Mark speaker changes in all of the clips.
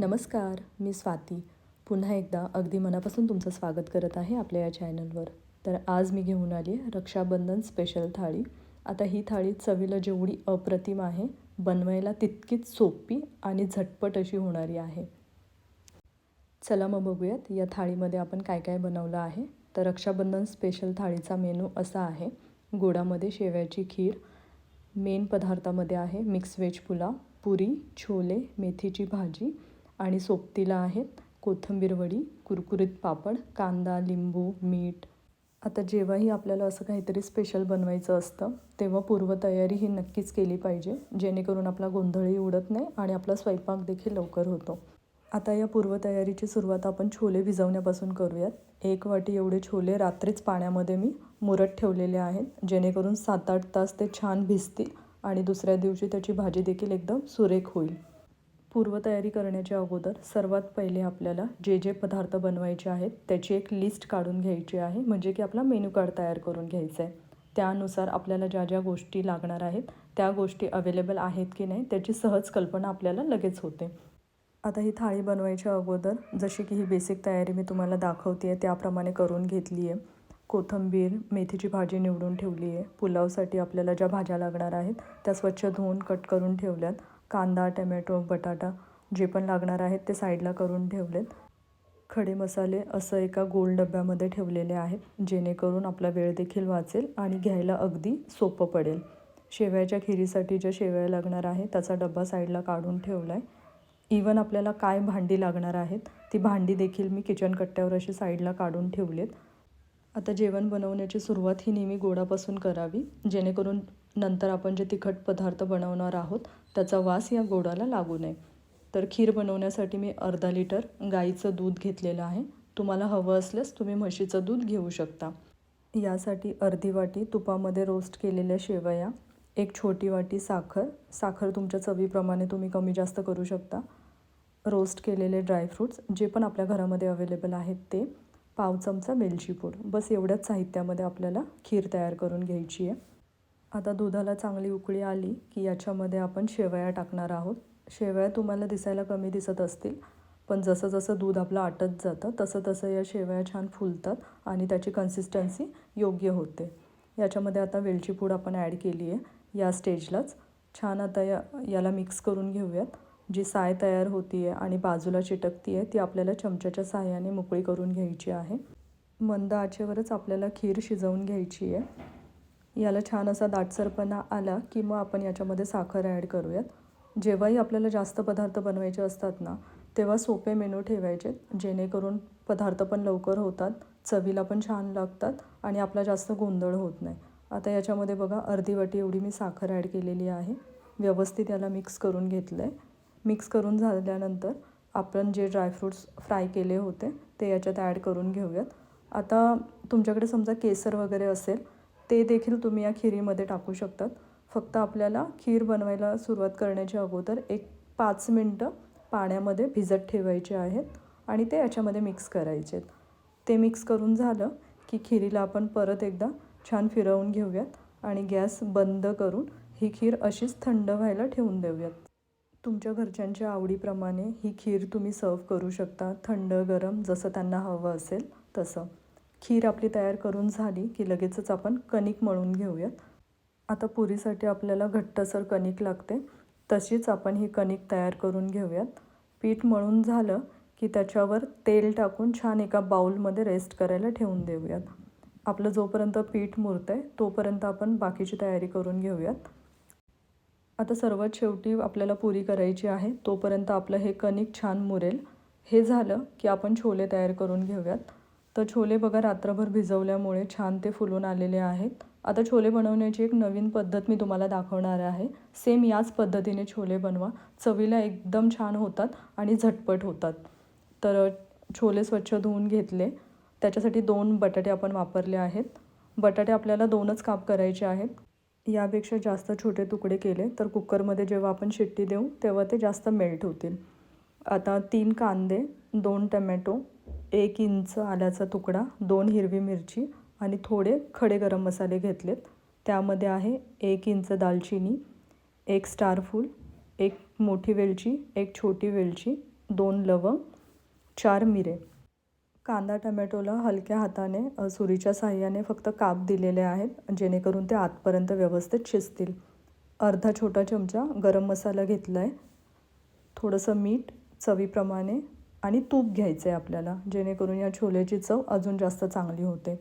Speaker 1: नमस्कार मी स्वाती. पुन्हा एकदा अगदी मनापासून तुमचं स्वागत करत आहे आपल्या या चॅनलवर. तर आज मी घेऊन आली आहे रक्षाबंधन स्पेशल थाळी. आता ही थाळी चवीला जेवढी अप्रतिम आहे बनवायला तितकीच सोपी आणि झटपट अशी होणारी आहे. चला मग बघूयात या थाळीमध्ये आपण काय काय बनवलं आहे. तर रक्षाबंधन स्पेशल थाळीचा मेनू असा आहे. गोडामध्ये शेव्याची खीर मेन पदार्थामध्ये आहे मिक्स व्हेज पुलाव पुरी छोले मेथीची भाजी आणि सोबतीला आहेत कोथिंबीर वडी कुरकुरीत पापड कांदा लिंबू मीठ. आता जेव्हाही आपल्याला असं काहीतरी स्पेशल बनवायचं असतं तेव्हा पूर्वतयारी ही नक्कीच केली पाहिजे जेणेकरून आपला गोंधळही उडत नाही आणि आपला स्वयंपाक देखील लवकर होतो. आता या पूर्वतयारीची सुरुवात आपण छोले भिजवण्यापासून करूयात. एक वाटी एवढे छोले रात्रीच पाण्यामध्ये मी मुरत ठेवलेले आहेत जेणेकरून सात आठ तास ते छान भिजतील आणि दुसऱ्या दिवशी त्याची भाजी देखील एकदम सुरेख होईल. पूर्वतयारी करण्याच्या अगोदर सर्वात पहिले आपल्याला जे जे पदार्थ बनवायचे आहेत त्याची एक लिस्ट काढून घ्यायची आहे. म्हणजे की आपला मेनू कार्ड तयार करून घ्यायचा आहे. त्यानुसार आपल्याला ज्या ज्या गोष्टी लागणार आहेत त्या गोष्टी अवेलेबल आहेत की नाही त्याची सहज कल्पना आपल्याला लगेच होते. आता ही थाळी बनवायच्या अगोदर जशी की ही बेसिक तयारी मी तुम्हाला दाखवते आहे त्याप्रमाणे करून घेतली आहे. कोथिंबीर मेथीची भाजी निवडून ठेवली आहे. पुलावसाठी आपल्याला ज्या भाज्या लागणार आहेत त्या स्वच्छ धुवून कट करून ठेवल्यात. कांदा टमॅटो बटाटा जे पण लागणार आहेत ते साईडला करून ठेवलेत. खडे मसाले असं एका गोल डब्यामध्ये ठेवलेले आहेत जेणेकरून आपला वेळ देखील वाचेल आणि घ्यायला अगदी सोपं पडेल. शेवयाच्या खिरीसाठी ज्या शेवया लागणार आहे त्याचा डब्बा साईडला काढून ठेवला आहे इवन आपल्याला काय भांडी लागणार आहेत ती भांडी देखील मी किचन कट्ट्यावर अशी साईडला काढून ठेवलेत. आता जेवण बनवण्याची सुरुवात ही नेहमी गोडापासून करावी जेणेकरून नंतर आपण जे तिखट पदार्थ बनवणार आहोत त्याचा वास या गोडाला लागू नये. तर खीर बनवण्यासाठी मी अर्धा लिटर गाईचं दूध घेतलेलं आहे. तुम्हाला हवं असल्यास तुम्ही म्हशीचं दूध घेऊ शकता. यासाठी अर्धी वाटी तुपामध्ये रोस्ट केलेल्या शेवया एक छोटी वाटी साखर. साखर तुमच्या चवीप्रमाणे तुम्ही कमी जास्त करू शकता. रोस्ट केलेले ड्रायफ्रूट्स जे पण आपल्या घरामध्ये अवेलेबल आहेत ते. पाव चमचा वेलचीपूड बस एवढ्याच साहित्यामध्ये आपल्याला खीर तयार करून घ्यायची आहे. आता दुधाला चांगली उकळी आली की याच्यामध्ये आपण शेवया टाकणार आहोत. शेवया तुम्हाला दिसायला कमी दिसत असतील पण जसं जसं दूध आपलं आटत जातं तसं तसं या शेवया छान फुलतात आणि त्याची कन्सिस्टन्सी योग्य होते. याच्यामध्ये आता वेलची पूड आपण ॲड केली आहे या स्टेजलाच छान आता या याला मिक्स करून घेऊयात. जी साय तयार होती आहे आणि बाजूला चिटकती आहे ती आपल्याला चमच्याच्या साह्याने मोकळी करून घ्यायची आहे. मंद आचेवरच आपल्याला खीर शिजवून घ्यायची आहे याला छान असा दाटसरपणा आला की मग आपण याच्यामध्ये साखर ॲड करूयात. जेव्हाही आपल्याला जास्त पदार्थ बनवायचे असतात ना तेव्हा सोपे मेनू ठेवायचे जेणेकरून पदार्थ पण लवकर होतात चवीला पण छान लागतात आणि आपला जास्त गोंधळ होत नाही. आता याच्यामध्ये बघा अर्धी वाटी एवढी मी साखर ॲड केलेली आहे. व्यवस्थित याला मिक्स करून घेतलं आहे मिक्स करून झाल्यानंतर आपण जे ड्रायफ्रूट्स फ्राय केले होते ते याच्यात ॲड करून घेऊयात. आता तुमच्याकडे समजा केसर वगैरे असेल ते देखील तुम्ही या खिरीमध्ये टाकू शकतात. फक्त आपल्याला खीर बनवायला सुरुवात करण्याच्या अगोदर एक पाच मिनटं पाण्यामध्ये भिजत ठेवायचे आहेत आणि ते याच्यामध्ये मिक्स करायचे आहेत ते मिक्स करून झालं की खिरीला आपण परत एकदा छान फिरवून घेऊयात आणि गॅस बंद करून ही खीर अशीच थंड व्हायला ठेवून देऊयात. तुमच्या घरच्यांच्या आवडीप्रमाणे ही खीर तुम्ही सर्व करू शकता. थंड गरम जसं त्यांना हवं असेल तसं. खीर आपली तयार करून झाली की लगेचच आपण कणिक मळून घेऊयात. आता पुरीसाठी आपल्याला घट्टसर कणिक लागते. तशीच आपण ही कणिक तयार करून घेऊयात. पीठ मळून झालं की त्याच्यावर तेल टाकून छान एका बाऊलमध्ये रेस्ट करायला ठेवून देऊयात. आपलं जोपर्यंत पीठ मुरतं आहे तोपर्यंत आपण बाकीची तयारी करून घेऊयात. आता सर्वात शेवटी आपल्याला पुरी करायची आहे तोपर्यंत आपलं हे कणिक छान मुरेल. हे झालं की आपण छोले तयार करून घेऊयात. तर छोले बघा रात्रभर भिजवल्यामुळे छान ते फुलून आलेले आहेत. आता छोले बनवण्याची एक नवीन पद्धत मी तुम्हाला दाखवणार आहे. सेम याच पद्धतीने छोले बनवा. चवीला एकदम छान होतात आणि झटपट होतात. तर छोले स्वच्छ धुवून घेतले. त्याच्यासाठी दोन बटाटे आपण वापरले आहेत. बटाटे आपल्याला दोनच काप करायचे आहेत. यापेक्षा जास्त छोटे तुकडे केले तर कुकरमध्ये जेव्हा आपण शिट्टी देऊ तेव्हा ते जास्त मेल्ट होतील. आता तीन कांदे दोन टमॅटो एक इंच आल्याचा तुकडा दोन हिरवी मिरची आणि थोडे खडे गरम मसाले घेतलेत. त्यामध्ये आहे एक इंच दालचिनी एक स्टारफूल एक मोठी वेलची एक छोटी वेलची दोन लवंग चार मिरे. कांदा टमॅटोला हलक्या हाताने सुरीच्या साह्याने फक्त काप दिलेले आहेत जेणेकरून ते आतपर्यंत व्यवस्थित शिजतील. अर्धा छोटा चमचा गरम मसाला घेतला आहे थोडंसं मीठ चवीप्रमाणे आणि तूप घ्यायचं आहे आपल्याला जेणेकरून या छोल्याची चव अजून जास्त चांगली होते.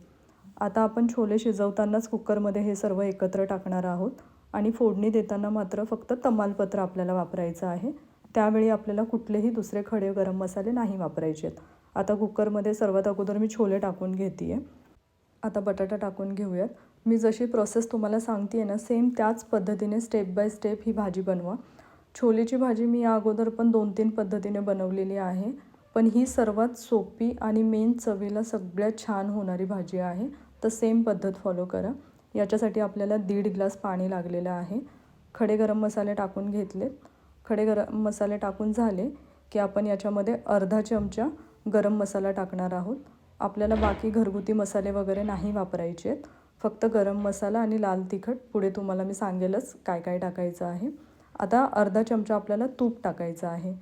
Speaker 1: आता आपण छोले शिजवतानाच कुकरमध्ये हे सर्व एकत्र टाकणार आहोत आणि फोडणी देताना मात्र फक्त तमालपत्र आपल्याला वापरायचं आहे. त्यावेळी आपल्याला कुठलेही दुसरे खडे गरम मसाले नाही वापरायचे आहेत. आता कुकरमध्ये सर्वात अगोदर मी छोले टाकून घेते आहे आता बटाटा टाकून घेऊयात. मी जशी प्रोसेस तुम्हाला सांगते आहे ना सेम त्याच पद्धतीने स्टेप बाय स्टेप ही भाजी बनवा. छोलेची भाजी मी या अगोदर पण दोन तीन पद्धतीने बनवलेली आहे. पण ही सर्वात सोपी आणि मेन चवीला सगळ्यात छान होणारी भाजी आहे. तर सेम पद्धत फॉलो करा. याच्यासाठी आपल्याला दीड ग्लास पाणी लागलेलं आहे. खडे गरम मसाले टाकून घेतलेत. खडे गरम मसाले टाकून झाले की आपण याच्यामध्ये अर्धा चमचा गरम मसाला टाकणार आहोत. आपल्याला बाकी घरगुती मसाले वगैरे नाही वापरायचे आहेत. फक्त गरम मसाला आणि लाल तिखट पुढे तुम्हाला मी सांगेलच काय काय टाकायचं आहे. आता अर्धा चमचा आपल्याला तूप टाकायचं आहे.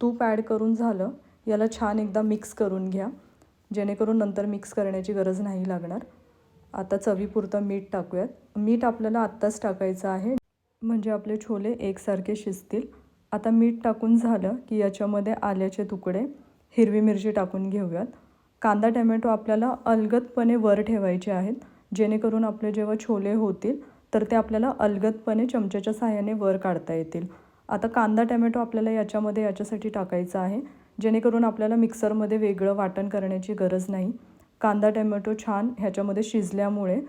Speaker 1: तूप ॲड करून झालं याला छान एकदा मिक्स करून घ्या. जेणेकरून नंतर मिक्स करण्याची गरज नाही लागणार. आता चवीपुरतं मीठ टाकूयात. मीठ आपल्याला आत्ताच टाकायचं आहे. म्हणजे आपले छोले एकसारखे शिजतील. आता मीठ टाकून झालं की याच्यामध्ये आल्याचे तुकडे हिरवी मिरची टाकून घेऊयात. कांदा टमॅटो आपल्याला अलगदपणे वर ठेवायचे आहेत. जेणेकरून आपले जेव्हा छोले होतील तर ते आपल्याला अलगदपणे चमच्याच्या सहाय्याने वर काढता येतील. आता कांदा टमॅटो आपल्याला याच्यामध्ये याच्यासाठी टाकायचा आहे. जेणेकरून आपल्याला मिक्सरमध्ये वेगळं वाटण करण्याची गरज नाही. कांदा टोमॅटो छान ह्याच्यामध्ये शिजल्यामुळे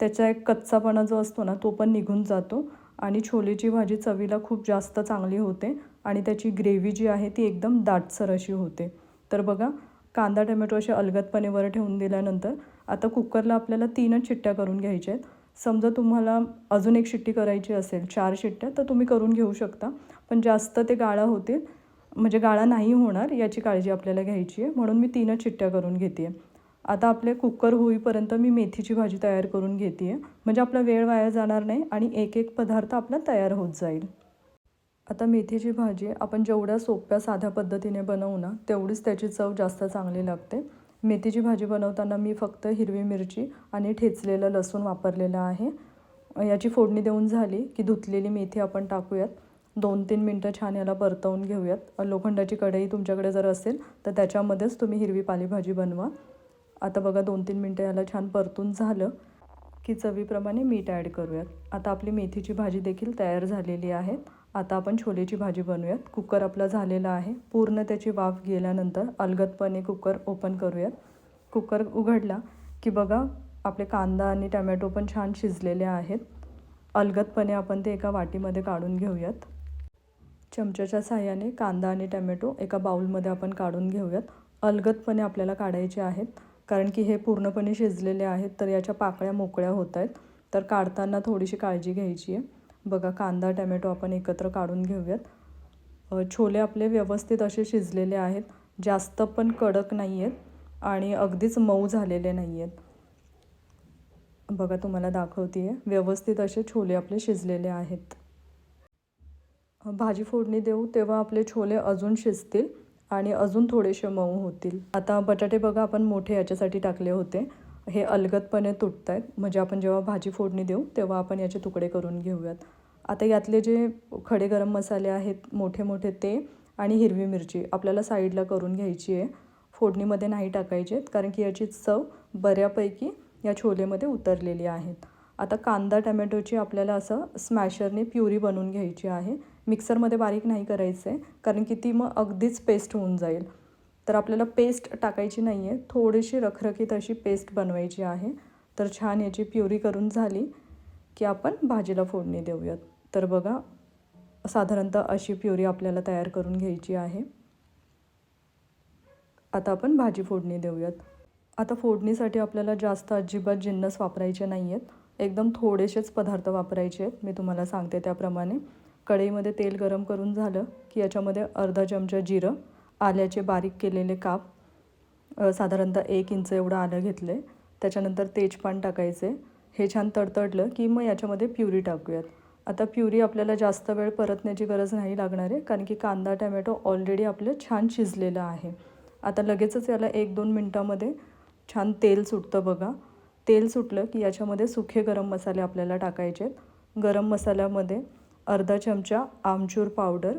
Speaker 1: त्याचा एक कच्चापणा जो असतो ना तो पण निघून जातो आणि छोलेची भाजी चवीला खूप जास्त चांगली होते आणि त्याची ग्रेव्ही जी आहे ती एकदम दाटसर अशी होते. तर बघा कांदा टमॅटो असे अलगदपणे वर ठेवून दिल्यानंतर आता कुकरला आपल्याला तीनच शिट्ट्या करून घ्यायच्या आहेत. समजा तुम्हाला अजून एक शिट्टी करायची असेल चार शिट्ट्या तर तुम्ही करून घेऊ शकता. पण जास्त ते गाळा होतील म्हणजे गाळा नाही होणार याची काळजी आपल्याला घ्यायची आहे. म्हणून मी तीनच चिट्ट्या करून घेते आहे आता आपले कुकर होईपर्यंत मी मेथीची भाजी तयार करून घेते आहे म्हणजे आपला वेळ वाया जाणार नाही आणि एक एक पदार्थ आपला तयार होत जाईल. आता मेथीची भाजी आपण जेवढ्या सोप्या साध्या पद्धतीने बनवू ना तेवढीच त्याची चव जास्त चांगली लागते. मेथीची भाजी बनवताना मी फक्त हिरवी मिरची आणि ठेचलेलं लसूण वापरलेलं आहे. याची फोडणी देऊन झाली की धुतलेली मेथी आपण टाकूयात. दोन तीन मिनटं छान याला परतवून घेऊयात. लोखंडाची कढई तुमच्याकडे जर असेल तर त्याच्यामध्येच तुम्ही हिरवी पालेभाजी बनवा. आता बघा दोन तीन मिनटं याला छान परतून झालं की चवीप्रमाणे मीठ ॲड करूयात. आता आपली मेथीची भाजी देखील तयार झालेली आहे. आता आपण छोलेची भाजी बनवूयात. कुकर आपला झालेला आहे. पूर्ण त्याची वाफ गेल्यानंतर अलगदपणे कुकर ओपन करूयात. कुकर उघडला की बघा आपले कांदा आणि टमॅटो पण छान शिजलेले आहेत. अलगदपणे आपण ते एका वाटीमध्ये काढून घेऊयात. चमच्याच्या साह्याने कांदा आणि टमॅटो एका बाऊलमध्ये आपण काढून घेऊयात. अलगदपणे आपल्याला काढायचे आहेत. कारण की हे पूर्णपणे शिजलेले आहेत तर याच्या पाकळ्या मोकळ्या होत आहेत. तर काढताना थोडीशी काळजी घ्यायची आहे. बघा कांदा टमॅटो आपण एकत्र काढून घेऊयात. छोले आपले व्यवस्थित असे शिजलेले आहेत. जास्त पण कडक नाही आहेत आणि अगदीच मऊ झालेले नाही आहेत. बघा तुम्हाला दाखवते आहे व्यवस्थित असे छोले आपले शिजलेले आहेत. भाजी फोडणी देऊ तेव्हा आपले छोले अजून शिजतील आणि अजून थोडेसे मऊ होतील. आता बटाटे बघा आपण मोठे याच्यासाठी टाकले होते. हे अलगदपणे तुटत आहेत म्हणजे आपण जेव्हा भाजी फोडणी देऊ तेव्हा आपण याचे तुकडे करून घेऊयात. आता यातले जे खडे गरम मसाले आहेत मोठे मोठे ते आणि हिरवी मिरची आपल्याला साईडला करून घ्यायची आहे. फोडणीमध्ये नाही टाकायचे आहेत कारण की याची चव बऱ्यापैकी या छोलेमध्ये उतरलेली आहेत आता कांदा टमॅटोची आपल्याला असं स्मॅशरने प्युरी बनवून घ्यायची आहे. मिक्सरमध्ये बारीक नाही करायचं आहे कारण की ती मग अगदीच पेस्ट होऊन जाईल. तर आपल्याला पेस्ट टाकायची नाही आहे थोडीशी रखरखीत अशी पेस्ट बनवायची आहे. तर छान याची प्युरी करून झाली की आपण भाजीला फोडणी देऊयात. तर बघा साधारणतः अशी प्युरी आपल्याला तयार करून घ्यायची आहे. आता आपण भाजी फोडणी देऊयात. आता फोडणीसाठी आपल्याला जास्त अजिबात जिन्नस वापरायचे नाही आहेत एकदम थोडेसेच पदार्थ वापरायचे आहेत मी तुम्हाला सांगते त्याप्रमाणे. कढईमध्ये तेल गरम करून झालं की याच्यामध्ये अर्धा चमचा जिरं आल्याचे बारीक केलेले काप साधारणतः एक इंच एवढं आलं घेतलं. आहे त्याच्यानंतर तेजपान टाकायचे. हे छान तडतडलं की मग याच्यामध्ये प्युरी टाकूयात. आता प्युरी आपल्याला जास्त वेळ परतण्याची गरज नाही लागणार आहे कारण की कांदा टॅमॅटो ऑलरेडी आपलं छान शिजलेलं आहे. आता लगेचच याला एक दोन मिनटामध्ये छान तेल सुटतं बघा. तेल सुटलं की याच्यामध्ये सुखे गरम मसाले आपल्याला टाकायचे आहेत गरम मसाल्यामध्ये अर्धा चमचा आमचूर पावडर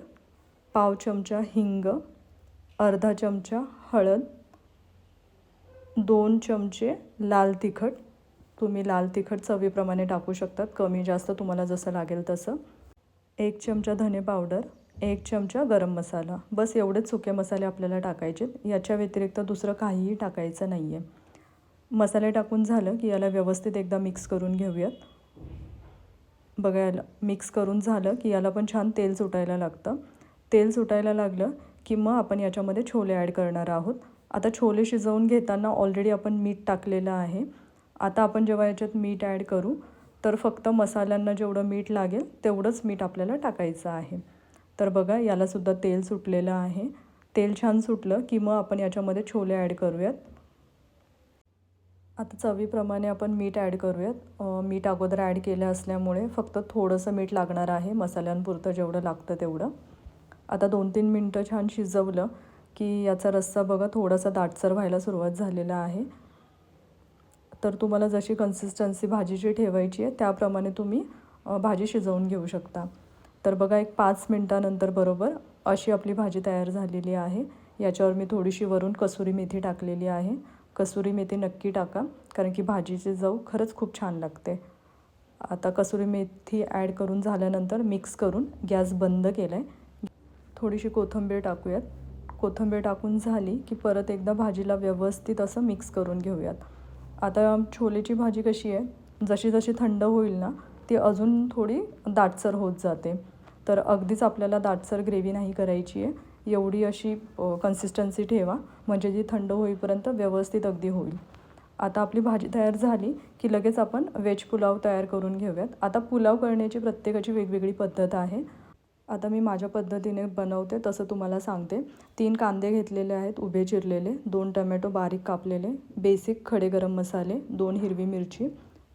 Speaker 1: पाव चमचा हिंग अर्धा चमचा हळद दोन चमचे लाल तिखट. तुम्ही लाल तिखट चवीप्रमाणे टाकू शकतात कमी जास्त तुम्हाला जसं लागेल तसं. एक चमचा धने पावडर एक चमचा गरम मसाला. बस एवढेच सुके मसाले आपल्याला टाकायचे याच्या व्यतिरिक्त दुसरं काहीही टाकायचं नाही आहे मसाले टाकून झालं की याला व्यवस्थित एकदा मिक्स करून घेऊयात. बघायला मिक्स करून झालं की याला पण छान तेल सुटायला लागतं. तेल सुटायला लागलं की मग आपण याच्यामध्ये छोले ॲड करणार आहोत. आता छोले शिजवून घेताना ऑलरेडी आपण मीठ टाकलेलं आहे. आता आपण जेव्हा याच्यात मीठ ॲड करू तर फक्त मसाल्यांना जेवढं मीठ लागेल तेवढंच मीठ आपल्याला टाकायचं आहे. तर बघा यालासुद्धा तेल सुटलेलं आहे. तेल छान सुटलं की मग आपण याच्यामध्ये छोले ॲड करूयात. आता चवीप्रमाणे आपण मीठ ॲड करूयात. मीठ अगोदर ॲड केलं असल्यामुळे फक्त थोडंसं मीठ लागणार आहे मसाल्यांपुरतं जेवढं लागतं तेवढं. आता दोन तीन मिनटं छान शिजवलं की याचा रस्सा बघा थोडासा दाटसर व्हायला सुरुवात झालेला आहे. तर तुम्हाला जशी कन्सिस्टन्सी भाजीची ठेवायची आहे त्याप्रमाणे तुम्ही भाजी शिजवून घेऊ शकता. तर बघा एक पाच मिनटानंतर बरोबर अशी आपली भाजी तयार झालेली आहे. याच्यावर मी थोडीशी वरून कसुरी मेथी टाकलेली आहे. कसुरी मेथी नक्की टाका कारण की भाजीची चव खरंच खूप छान लागते. आता कसुरी मेथी ॲड करून झाल्यानंतर मिक्स करून गॅस बंद केला आहे थोडीशी कोथिंबीर टाकूयात. कोथिंबीर टाकून झाली की परत एकदा भाजीला व्यवस्थित असं मिक्स करून घेऊयात. आता छोलेची भाजी कशी आहे? जशी जशी थंड होईल ना ती अजून थोडी दाटसर होत जाते. तर अगदीच आपल्याला दाटसर ग्रेव्ही नाही करायची आहे. एवढी अशी कन्सिस्टन्सी ठेवा. म्हणजे जी थंड होईपर्यंत व्यवस्थित अगदी होईल. आता आपली भाजी तयार झाली की लगेच आपण व्हेज पुलाव तयार करून घेऊयात. आता पुलाव करण्याची प्रत्येकाची वेगवेगळी पद्धत आहे. आता मी माझ्या पद्धतीने बनवते तसं तुम्हाला सांगते. तीन कांदे घेतलेले आहेत उभे चिरलेले. दोन टमॅटो बारीक कापलेले. बेसिक खडे गरम मसाले. दोन हिरवी मिरची.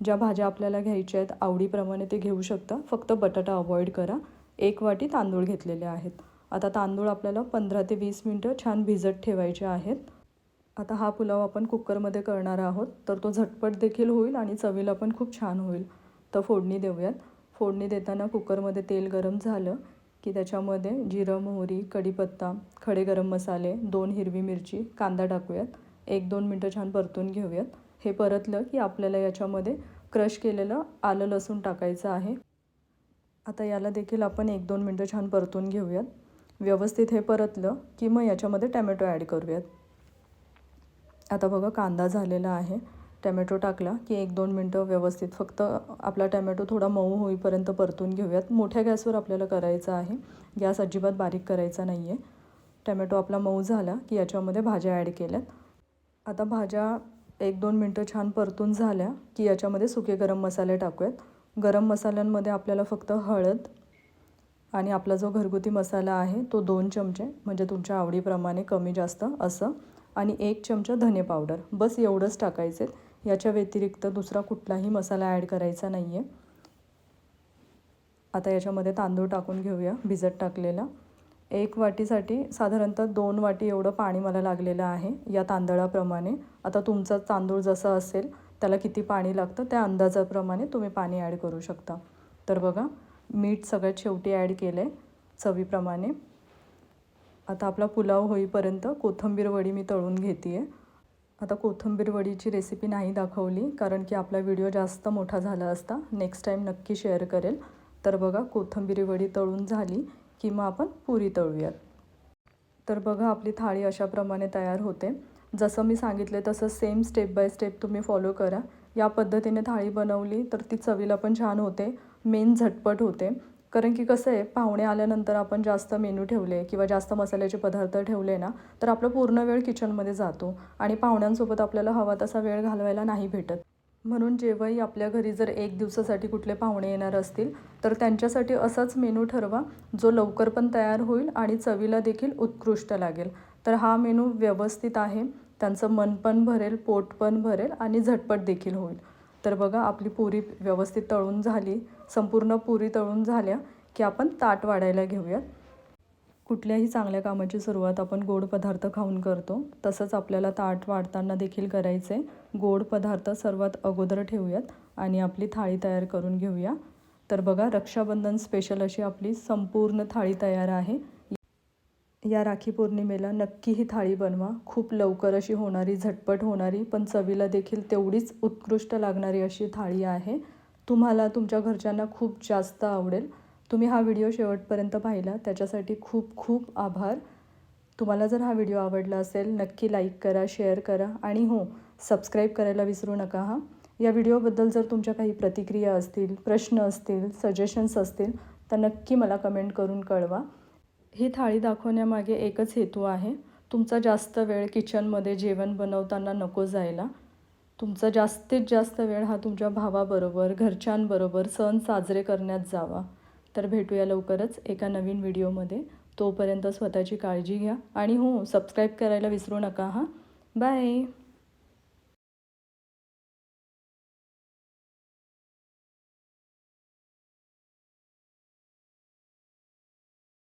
Speaker 1: ज्या भाज्या आपल्याला घ्यायच्या आहेत आवडीप्रमाणे ते घेऊ शकता. फक्त बटाटा अवॉइड करा. एक वाटी तांदूळ घेतलेले आहेत. आता तांदूळ आपल्याला पंधरा ते वीस मिनटं छान भिजत ठेवायचे आहेत. आता हा पुलाव आपण कुकरमध्ये करणार आहोत. तर तो झटपट देखील होईल आणि चवीला पण खूप छान होईल. तर फोडणी देऊयात. फोडणी देताना कुकरमध्ये तेल गरम झालं की त्याच्यामध्ये जिरं मोहरी कढीपत्ता खडे गरम मसाले दोन हिरवी मिरची कांदा टाकूयात. एक दोन मिनटं छान परतून घेऊयात. हे परतलं की आपल्याला याच्यामध्ये क्रश केलेलं आलं लसूण टाकायचं आहे. आता याला देखील आपण एक दोन मिनटं छान परतून घेऊयात. व्यवस्थित हे परतलं की मग याच्यामध्ये टॅमॅटो ॲड करूयात. आता बघा कांदा झालेला आहे. टॅमॅटो टाकला की एक दोन मिनटं व्यवस्थित फक्त आपला टॅमॅटो थोडा मऊ होईपर्यंत परतून घेऊयात. मोठ्या गॅसवर आपल्याला करायचं आहे. गॅस अजिबात बारीक करायचा नाही आहे टॅमॅटो आपला मऊ झाला की याच्यामध्ये भाज्या ॲड केल्यात. आता भाज्या एक दोन मिनटं छान परतून झाल्या की याच्यामध्ये सुके गरम मसाले टाकूयात. गरम मसाल्यांमध्ये आपल्याला फक्त हळद आणि आपला जो घरगुती मसाला आहे तो दोन चमचे म्हणजे तुमच्या आवडीप्रमाणे कमी जास्त असं आणि एक चमचा धने पावडर. बस एवढंच टाकायचे याच्या व्यतिरिक्त दुसरा कुठलाही मसाला ॲड करायचा नाही आहे आता याच्यामध्ये तांदूळ टाकून घेऊया भिजत टाकलेला. एक वाटीसाठी साधारणतः दोन वाटी एवढं पाणी मला लागलेलं आहे या तांदळाप्रमाणे. आता तुमचा तांदूळ जसं असेल त्याला किती पाणी लागतं त्या अंदाजाप्रमाणे तुम्ही पाणी ॲड करू शकता. तर बघा मीठ सगळ्यात शेवटी ॲड केलं आहे चवीप्रमाणे. आता आपला पुलाव होईपर्यंत कोथिंबीर वडी मी तळून घेते आहे आता कोथिंबीर वडीची रेसिपी नाही दाखवली कारण की आपला व्हिडिओ जास्त मोठा झाला असता. नेक्स्ट टाईम नक्की शेअर करेल. तर बघा कोथिंबीर वडी तळून झाली की मग आपण पुरी तळूयात. तर बघा आपली थाळी अशाप्रमाणे तयार होते. जसं मी सांगितले तसं सेम स्टेप बाय स्टेप तुम्ही फॉलो करा. या पद्धतीने थाळी बनवली तर ती चवीला पण छान होते. मेन झटपट होते. कारण की कसं आहे पाहुणे आल्यानंतर आपण जास्त मेनू ठेवले किंवा जास्त मसाल्याचे पदार्थ ठेवले ना तर आपला पूर्ण वेळ किचनमध्ये जातो आणि पाहुण्यांसोबत आपल्याला हवा तसा वेळ घालवायला नाही भेटत. म्हणून जेव्हाही आपल्या घरी जर एक दिवसासाठी कुठले पाहुणे येणार असतील तर त्यांच्यासाठी असाच मेनू ठरवा जो लवकर पण तयार होईल आणि चवीला देखील उत्कृष्ट लागेल. तर हा मेनू व्यवस्थित आहे त्यांचं मन पण भरेल पोट पण भरेल आणि झटपट देखील होईल. तर बघा आपली पुरी व्यवस्थित तळून झाली. संपूर्ण पुरी तळून झाल्या की आपण ताट वाढायला घेऊयात. कुठल्याही चांगल्या कामाची सुरुवात आपण गोड पदार्थ खाऊन करतो. तसंच आपल्याला ताट वाढताना देखील करायचं. आहे गोड पदार्थ सर्वात अगोदर ठेवूयात आणि आपली थाळी तयार करून घेऊया. तर बघा रक्षाबंधन स्पेशल अशी आपली संपूर्ण थाळी तयार आहे. या राखी पौर्णिमेला नक्की ही थाळी बनवा. खूप लवकर अशी होणारी झटपट होणारी पण चवीला देखील तेवढीच उत्कृष्ट लागणारी अशी थाळी आहे. तुम्हाला तुमच्या घरच्यांना खूप जास्त आवडेल. तुम्ही हा व्हिडिओ शेवटपर्यंत पाहिला. त्याच्यासाठी खूप खूप आभार. तुम्हाला जर हा व्हिडिओ आवडला असेल नक्की लाईक करा शेअर करा आणि हो सबस्क्राईब करायला विसरू नका हां. या व्हिडिओबद्दल जर तुमच्या काही प्रतिक्रिया असतील प्रश्न असतील सजेशन्स असतील तर नक्की मला कमेंट करून कळवा. ही थाळी दाखवण्यामागे एकच हेतू आहे. तुमचा जास्त वेळ किचनमध्ये जेवण बनवताना नको जायला. तुमचा जास्तीत जास्त वेळ हा तुमच्या भावाबरोबर घरच्यांबरोबर सण साजरे करण्यात जावा. तर भेटूया लवकरच एका नवीन व्हिडिओमध्ये. तोपर्यंत स्वतःची काळजी घ्या. आणि हो सबस्क्राईब करायला विसरू नका हां. बाय